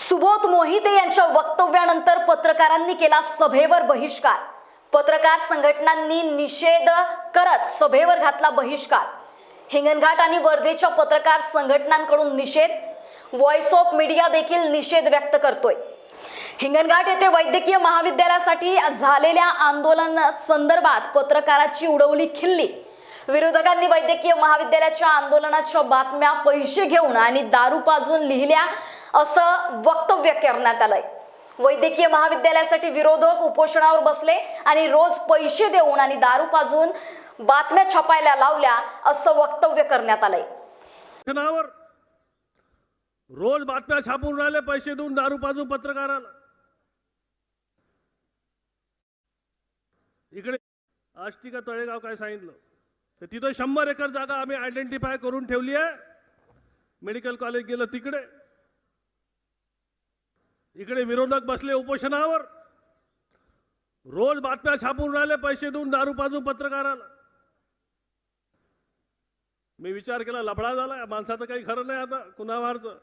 सुबोध मोहिते यांच्या वक्तव्यानंतर पत्रकारांनी केला सभेवर बहिष्कार. पत्रकार संघटनांनी निषेध करत सभेवर घातला बहिष्कार. हिंगणघाट आणि वर्धेच्या पत्रकार संघटनांकडून निषेध व्हॉइस ऑफ मीडिया देखील निषेध व्यक्त करतोय. हिंगणघाट येथे वैद्यकीय महाविद्यालयासाठी झालेल्या आंदोलन संदर्भात पत्रकाराची उडवली खिल्ली. विरोधकांनी वैद्यकीय महाविद्यालयाच्या आंदोलनाच्या बातम्या पैसे घेऊन आणि दारू पाजून लिहिल्या असं वक्तव्य करण्यात आलंय. वैद्यकीय महाविद्यालयासाठी विरोधक उपोषणावर बसले आणि रोज पैसे देऊन आणि दारू पाजून बातम्या छापायला लावल्या असं वक्तव्य करण्यात आलंय. रोज बातम्या छापून राहिले पैसे देऊन दारू पाजून पत्रकाराला. इकडे आष्टी का तळेगाव काय सांगितलं? तर तिथं शंभर एकर जागा आम्ही आयडेंटिफाय करून ठेवली आहे. मेडिकल कॉलेज गेलं तिकडे. इकडे विरोधक बसले उपोषणावर. रोज बातम्या छापून राहिले पैसे देऊन दारू पाजून पत्रकाराला. मी विचार केला लफडा झाला माणसाचं काही खरं नाही आता कुणावारचं